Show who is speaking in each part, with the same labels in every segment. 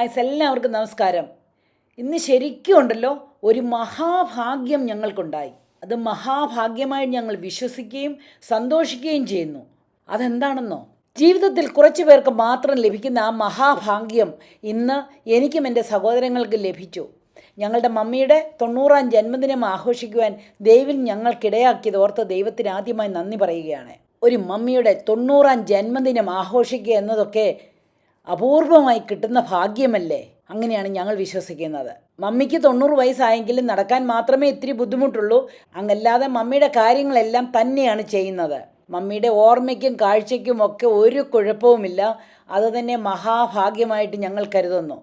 Speaker 1: Guys എല്ലാവർക്കും നമസ്കാരം. ഇന്ന് ശരിക്കും ഉണ്ടല്ലോ ഒരു മഹാഭാഗ്യം ഞങ്ങൾക്കുണ്ടായി. അത് മഹാഭാഗ്യമായി ഞങ്ങൾ വിശ്വസിക്കുകയും സന്തോഷിക്കുകയും ചെയ്യുന്നു. അതെന്താണെന്നോ? ജീവിതത്തിൽ കുറച്ചു പേർക്ക് മാത്രം ലഭിക്കുന്ന ആ മഹാഭാഗ്യം ഇന്ന് എനിക്കും എന്റെ സഹോദരങ്ങൾക്ക് ലഭിച്ചു. ഞങ്ങളുടെ മമ്മിയുടെ തൊണ്ണൂറാം ജന്മദിനം ആഘോഷിക്കുവാൻ ദൈവം ഞങ്ങൾക്കിടയാക്കിയത് ഓർത്ത് ദൈവത്തിന് ആദ്യമായി നന്ദി പറയുകയാണ്. ഒരു മമ്മിയുടെ തൊണ്ണൂറാം ജന്മദിനം ആഘോഷിക്കുക എന്നതൊക്കെ അപൂർവമായി കിട്ടുന്ന ഭാഗ്യമല്ലേ? അങ്ങനെയാണ് ഞങ്ങൾ വിശ്വസിക്കുന്നത്. മമ്മിക്ക് തൊണ്ണൂറ് വയസ്സായെങ്കിലും നടക്കാൻ മാത്രമേ ഇത്തിരി ബുദ്ധിമുട്ടുള്ളൂ. അങ്ങല്ലാതെ മമ്മിയുടെ കാര്യങ്ങളെല്ലാം തന്നെയാണ് ചെയ്യുന്നത്. മമ്മിയുടെ ഓർമ്മയ്ക്കും കാഴ്ചയ്ക്കും ഒക്കെ ഒരു കുഴപ്പവുമില്ല. അത് തന്നെ മഹാഭാഗ്യമായിട്ട് ഞങ്ങൾ കരുതുന്നു.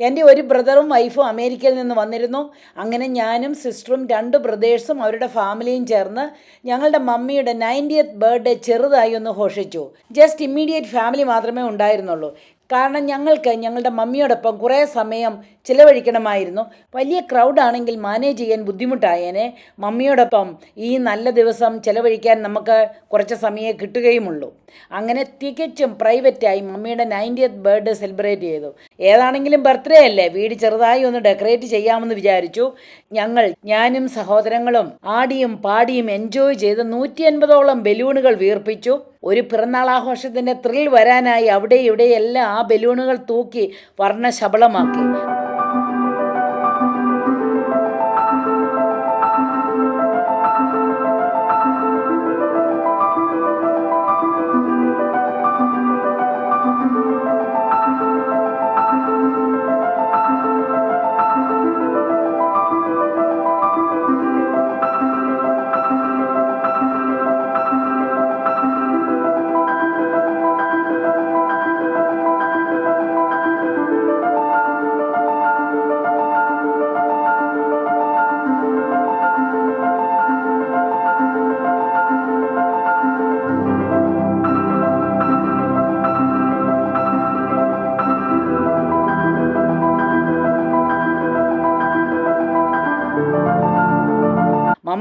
Speaker 1: എന്റെ ഒരു ബ്രദറും വൈഫും അമേരിക്കയിൽ നിന്ന് വന്നിരുന്നു. അങ്ങനെ ഞാനും സിസ്റ്ററും രണ്ട് ബ്രദേഴ്സും അവരുടെ ഫാമിലിയും ചേർന്ന് ഞങ്ങളുടെ മമ്മിയുടെ നയന്റിയത്ത് ബർത്ത്ഡേ ചെറുതായി ഒന്ന് ഘോഷിച്ചു. ജസ്റ്റ് ഇമ്മീഡിയറ്റ് ഫാമിലി മാത്രമേ ഉണ്ടായിരുന്നുള്ളൂ. കാരണം ഞങ്ങൾക്ക് ഞങ്ങളുടെ മമ്മിയോടൊപ്പം കുറേ സമയം ചിലവഴിക്കണമായിരുന്നു. വലിയ ക്രൗഡാണെങ്കിൽ മാനേജ് ചെയ്യാൻ ബുദ്ധിമുട്ടായേനെ. മമ്മിയോടൊപ്പം ഈ നല്ല ദിവസം ചിലവഴിക്കാൻ നമുക്ക് കുറച്ച് സമയമേ കിട്ടുകയുമുള്ളൂ. അങ്ങനെ തികച്ചും പ്രൈവറ്റായി മമ്മിയുടെ നയന്റിയത്ത് ബർത്ത്ഡേ സെലിബ്രേറ്റ് ചെയ്തു. ഏതാണെങ്കിലും ബർത്ത്ഡേ അല്ലേ? വീട് ചെറുതായി ഒന്ന് ഡെക്കറേറ്റ് ചെയ്യാമെന്ന് വിചാരിച്ചു. ഞങ്ങൾ ഞാനും സഹോദരങ്ങളും ആടിയും പാടിയും എൻജോയ് ചെയ്ത് നൂറ്റി അൻപതോളം ബലൂണുകൾ വീർപ്പിച്ചു. ഒരു പിറന്നാൾ ആഘോഷത്തിന്റെ ത്രിൽ വരാനായി അവിടെ ഇവിടെ എല്ലാം ആ ബലൂണുകൾ തൂക്കി വർണശബളമാക്കി.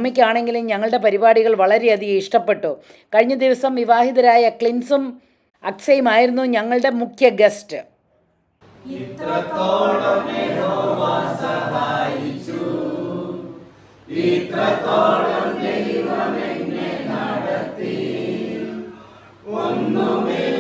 Speaker 1: മമ്മിക്കാണെങ്കിലും ഞങ്ങളുടെ പരിപാടികൾ വളരെയധികം ഇഷ്ടപ്പെട്ടു. കഴിഞ്ഞ ദിവസം വിവാഹിതരായ ക്ലിൻസും അക്സയുമായിരുന്നു ഞങ്ങളുടെ മുഖ്യ ഗസ്റ്റ്.
Speaker 2: ഞങ്ങളെ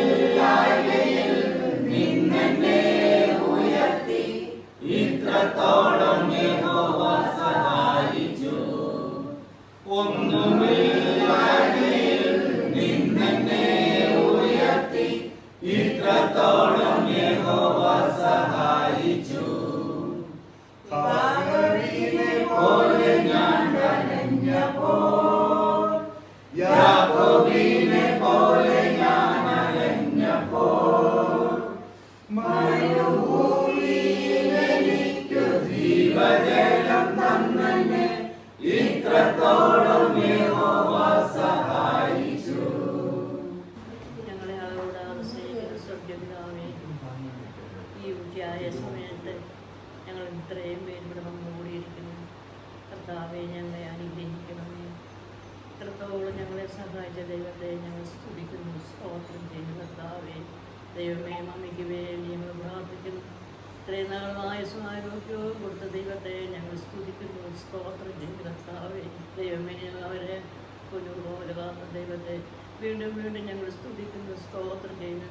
Speaker 2: ഞങ്ങളെ ദൈവത്തെ ഞങ്ങൾ സ്തുതിക്കുന്നു സ്തോത്രം ചെയ്യുന്നു കർത്താവെ. ദൈവമേ മമ്മിക്ക് വേണ്ടി ഞങ്ങൾ പ്രാർത്ഥിക്കുന്നു. ഇത്രയും നാളായ ആരോഗ്യവും കൊടുത്ത ദൈവത്തെ ഞങ്ങൾ സ്തുതിക്കുന്നു സ്തോത്രം ചെയ്യുന്നു കർത്താവെ. ദൈവമേ അവരെ പൊന്നുപോലെ കാത്ത ദൈവത്തെ വീണ്ടും വീണ്ടും ഞങ്ങൾ സ്തുതിക്കുന്നു സ്തോത്രം ചെയ്യുന്നു.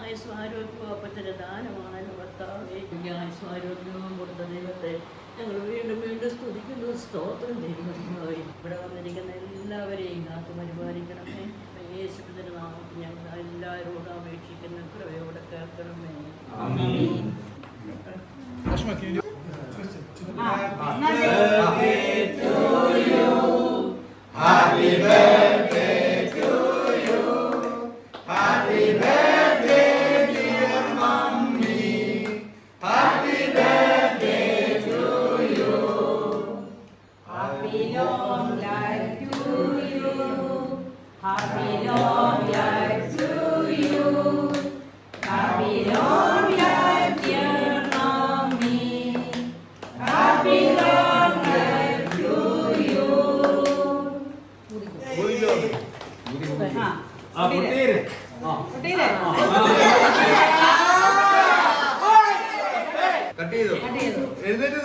Speaker 2: ആയുസ് ആരോഗ്യവും അപ്പത്തിന്റെ ദാനമാണല്ലോ ഭർത്താവേ ആയുസ് ആരോഗ്യവും കൊടുത്ത ദൈവത്തെ ഞങ്ങൾ വീണ്ടും വീണ്ടും സ്തുതിക്കുന്നു സ്തോത്രം ചെയ്യുന്നു. ഇവിടെ വന്നിരിക്കുന്ന എല്ലാവരെയും കാത്തു പരിപാലിക്കണമേ. യേശുവിന്റെ നാമത്തിൽ ഞങ്ങൾ എല്ലാവരോടും അപേക്ഷിക്കുന്ന. കൃപയോടെ കേൾക്കണമേ. ആമേൻ.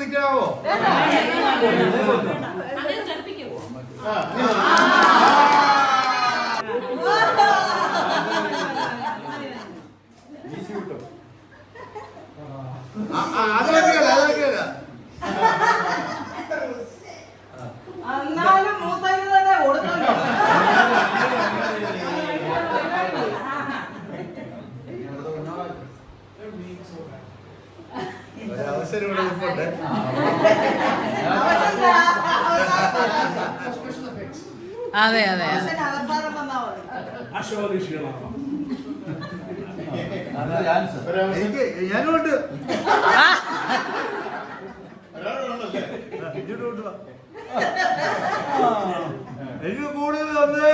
Speaker 3: നിൽക്കാവോ അതെ അതെ
Speaker 4: ഞാനോട്ട് വന്നാ
Speaker 3: എനിക്ക്. കൂടുതൽ തന്നേ.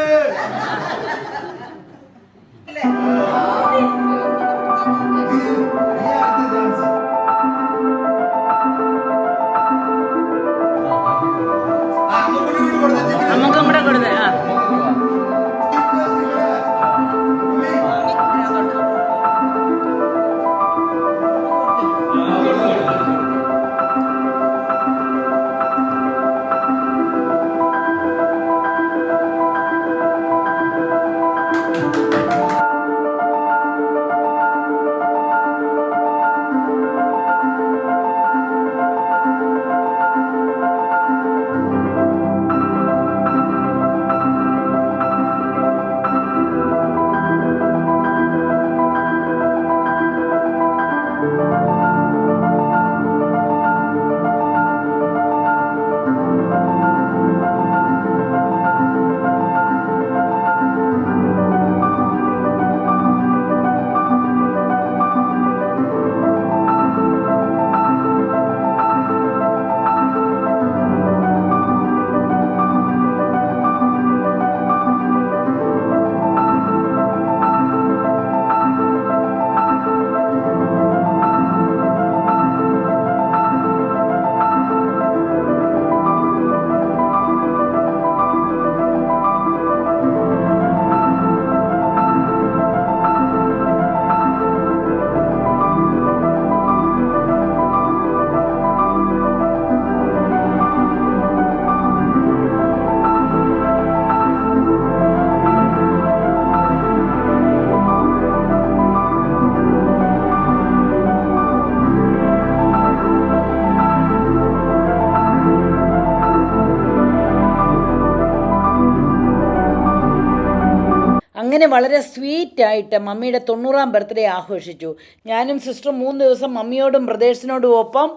Speaker 1: അങ്ങനെ വളരെ സ്വീറ്റായിട്ട് മമ്മിയുടെ തൊണ്ണൂറാം ബർത്ത്ഡേ ആഘോഷിച്ചു. ഞാനും സിസ്റ്ററും മൂന്ന് ദിവസം മമ്മിയോടും ബ്രദേഴ്സിനോടും ഒപ്പം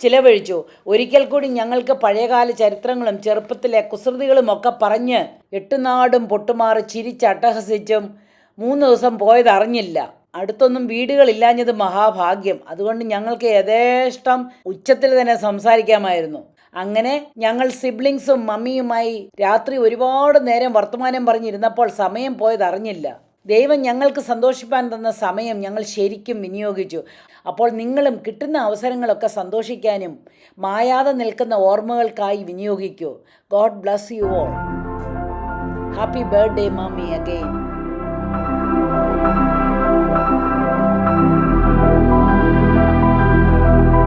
Speaker 1: ചിലവഴിച്ചു. ഒരിക്കൽ കൂടി ഞങ്ങൾക്ക് പഴയകാല ചരിത്രങ്ങളും ചെറുപ്പത്തിലെ കുസൃതികളും ഒക്കെ പറഞ്ഞ് എട്ടുനാടും പൊട്ടുമാറി ചിരിച്ചട്ടഹസിച്ചും മൂന്ന് ദിവസം പോയതറിഞ്ഞില്ല അടുത്തൊന്നും വീടുകളില്ലാഞ്ഞത് മഹാഭാഗ്യം. അതുകൊണ്ട് ഞങ്ങൾക്ക് യഥേഷ്ടം ഉച്ചത്തിൽ തന്നെ സംസാരിക്കാമായിരുന്നു. അങ്ങനെ ഞങ്ങൾ സിബ്ലിങ്സും മമ്മിയുമായി രാത്രി ഒരുപാട് നേരം വർത്തമാനം പറഞ്ഞിരുന്നപ്പോൾ സമയം പോയതറിഞ്ഞില്ല ദൈവം ഞങ്ങൾക്ക് സന്തോഷിപ്പാൻ തന്ന സമയം ഞങ്ങൾ ശരിക്കും വിനിയോഗിച്ചു. അപ്പോൾ നിങ്ങളും കിട്ടുന്ന അവസരങ്ങളൊക്കെ സന്തോഷിക്കാനും മായാതെ നിൽക്കുന്ന ഓർമ്മകൾക്കായി വിനിയോഗിക്കൂ. God bless you all. Happy birthday mummy again.